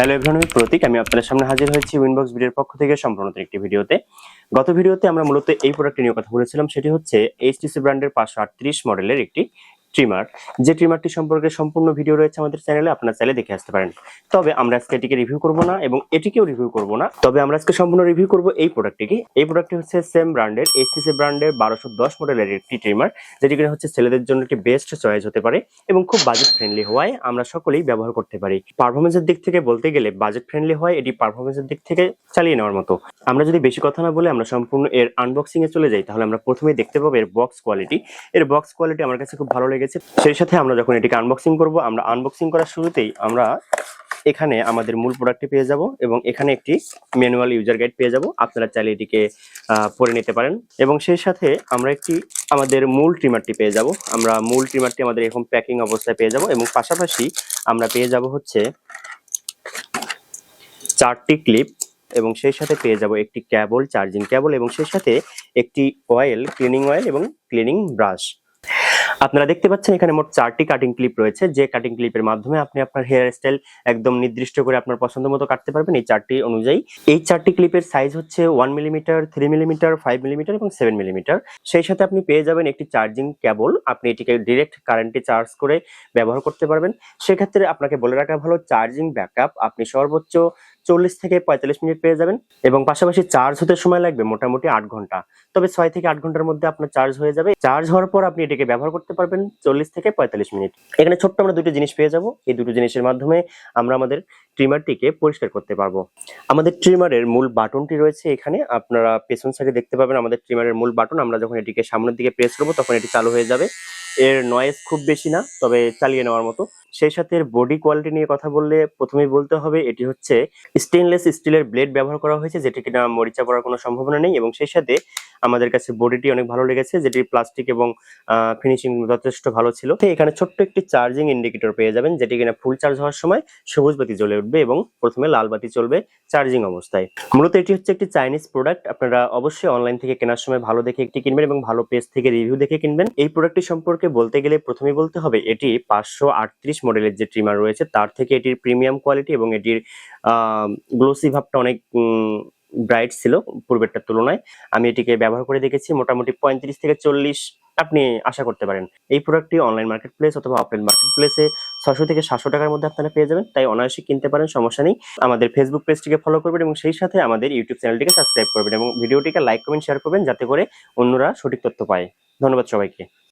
Hello আমি প্রতীক। আমি আপনাদের সামনে হাজির হয়েছি উইনবক্স ভিডিওর পক্ষ থেকে সম্পূর্ণ একটি ভিডিওতে। গত ভিডিওতে আমরা মূলত এই প্রোডাক্টটি নিয়ে কথা বলেছিলাম, সেটি হচ্ছে এইচটিসি ব্র্যান্ডের পাঁচশো আটত্রিশ মডেলের একটি ট্রিমার, যে ট্রিমারটি সম্পর্কে সম্পূর্ণ ভিডিও রয়েছে আমাদের চ্যানেলে, আপনারা চাইলে দেখে আসতে পারেন। তবে আমরা আজকে এটিকে রিভিউ করব না এবং এটিকেও রিভিউ করব না। তবে আমরা আজকে সম্পূর্ণ রিভিউ করব এই প্রোডাক্টটিকে এই প্রোডাক্টটি হচ্ছে সেম ব্র্যান্ডের এইচটিসি ব্র্যান্ডের বারোশো দশ মডেলের একটি ট্রিমার যেটি কিনা হচ্ছে ছেলেদের জন্য একটি বেস্ট চয়েস হতে পারে এবং খুব বাজেট ফ্রেন্ডলি হওয়ায় আমরা সকলেই ব্যবহার করতে পারি। পারফরমেন্সের দিক থেকে বলতে গেলে বাজেট ফ্রেন্ডলি হয় এটি পারফরমেন্সের দিক থেকে চালিয়ে নেওয়ার মতো। আমরা যদি বেশি কথা না বলে আমরা সম্পূর্ণ এর আনবক্সিং এ চলে যাই, তাহলে আমরা প্রথমেই দেখতে পাবো এর বক্স কোয়ালিটি এর বক্স কোয়ালিটি আমার কাছে খুব ভালো লেগেছে। সেই সাথে আমরা যখন এটিকে আনবক্সিং করব, আমরা আনবক্সিং করার শুরুতেই আমরা এখানে আমাদের মূল প্রোডাক্টটি পেয়ে যাব এবং এখানে একটি ম্যানুয়াল ইউজার গাইড পেয়ে যাব। আপনারা চাইলে এটিকে পড়ে নিতে পারেন। এবং সেই সাথে আমরা একটি, আমাদের মূল ট্রিমারটি পেয়ে যাব। আমরা মূল ট্রিমারটি আমাদের এরকম প্যাকিং অবস্থায় পেয়ে যাব এবং পাশাপাশি আমরা পেয়ে যাব হচ্ছে চারটি ক্লিপ এবং সেই সাথে পেয়ে যাব একটি ক্যাবল চার্জিং ক্যাবল এবং সেই সাথে একটি অয়েল ক্লিনিং অয়েল এবং ক্লিনিং ব্রাশ আপনারা দেখতে পাচ্ছেন এখানে মোট চারটি কাটিং ক্লিপ রয়েছে। যে কাটিং ক্লিপের মাধ্যমে আপনি আপনার হেয়ার স্টাইল একদম নির্দিষ্ট করে আপনার পছন্দ মতো কাটতে পারবেন এই চারটি অনুযায়ী। এই চারটি ক্লিপের সাইজ হচ্ছে one millimetre three millimetre five millimetre এবং সেভেন মিলিমিটার সেই সাথে আপনি পেয়ে যাবেন একটি চার্জিং কেবল আপনি এটিকে ডিরেক্ট কারেন্টে চার্জ করে ব্যবহার করতে পারবেন। সেক্ষেত্রে আপনাকে বলে রাখা ভালো চার্জিং ব্যাকআপ আপনি সর্বোচ্চ চল্লিশ থেকে পঁয়তাল্লিশ মিনিট পেয়ে যাবেন এবং পাশাপাশি চার্জ হতে সময় লাগবে মোটামুটি আট ঘণ্টা। তবে ছয় থেকে আট ঘণ্টার মধ্যে আপনার চার্জ হয়ে যাবে। চার্জ হওয়ার পর আপনি এটিকে ব্যবহার করতে পারবেন চল্লিশ থেকে পঁয়তাল্লিশ মিনিট। এখানে ছোট্ট আমরা দুটো জিনিস পেয়ে যাব। এই দুটো জিনিসের মাধ্যমে আমরা আমাদের ট্রিমারটিকে পরিষ্কার করতে পারব। আমাদের ট্রিমারের মূল বাটনটি রয়েছে এখানে। আপনারা পেছন সাইডে দেখতে পাবেন আমাদের ট্রিমারের মূল বাটন। আমরা যখন এটিকে সামনের দিকে প্রেস করব, তখন এটি চালু হয়ে যাবে। এর নয়েজ খুব বেশি না, তবে চালিয়ে নেওয়ার মতো। সেই সাথে এর বডি কোয়ালিটি নিয়ে কথা বললে প্রথমেই বলতে হবে, এটি হচ্ছে স্টেনলেস স্টিলের ব্লেড ব্যবহার করা হয়েছে, যেটি কিনা মরিচা পড়ার কোনো সম্ভাবনা নেই। এবং সেই সাথে আমাদের কাছে বডিটি অনেক ভালো লেগেছে, যেটি প্লাস্টিক এবং ফিনিশিং যথেষ্ট ভালো ছিল। তো এখানে ছোট্ট একটি চার্জিং ইন্ডিকেটর পেয়ে যাবেন, যেটি কিনা ফুল চার্জ হওয়ার সময় সবুজ বাতি জ্বলে উঠবে এবং প্রথমে লাল বাতি চলবে চার্জিং অবস্থায়। মূলত এটি হচ্ছে একটি চাইনিজ প্রোডাক্ট আপনারা অবশ্যই অনলাইন থেকে কেনার সময় ভালো দেখে একটি কিনবেন এবং ভালো পেজ থেকে রিভিউ দেখে কিনবেন। এই প্রোডাক্টটি সম্পর্কে বলতে গেলে প্রথমে বলতে হবে, এটি পাঁচশো আটত্রিশ মডেলের যে ট্রিমার রয়েছে, তার থেকে এটির প্রিমিয়াম কোয়ালিটি এবং এটির গ্লোসি ভাবটা অনেক ব্রাইট ছিল পূর্বেরটার তুলনায়। আমি এটিকে ব্যবহার করে দেখেছি, মোটামুটি পঁয়ত্রিশ থেকে চল্লিশ আপনি আশা করতে পারেন। এই প্রোডাক্টটি অনলাইন মার্কেট প্লেস অথবা অফলাইন মার্কেট প্লেসে ছশো থেকে সাতশো টাকার মধ্যে আপনারা পেয়ে যাবেন। তাই অনায়াসে কিনতে পারেন, সমস্যা নেই। আমাদের ফেসবুক পেজটিকে ফলো করবেন এবং সেই সাথে আমাদের ইউটিউব চ্যানেলটিকে সাবস্ক্রাইব করবেন এবং ভিডিওটিকে লাইক কমেন্ট শেয়ার করবেন যাতে করে অন্যরা সঠিক তথ্য পায়। ধন্যবাদ সবাইকে।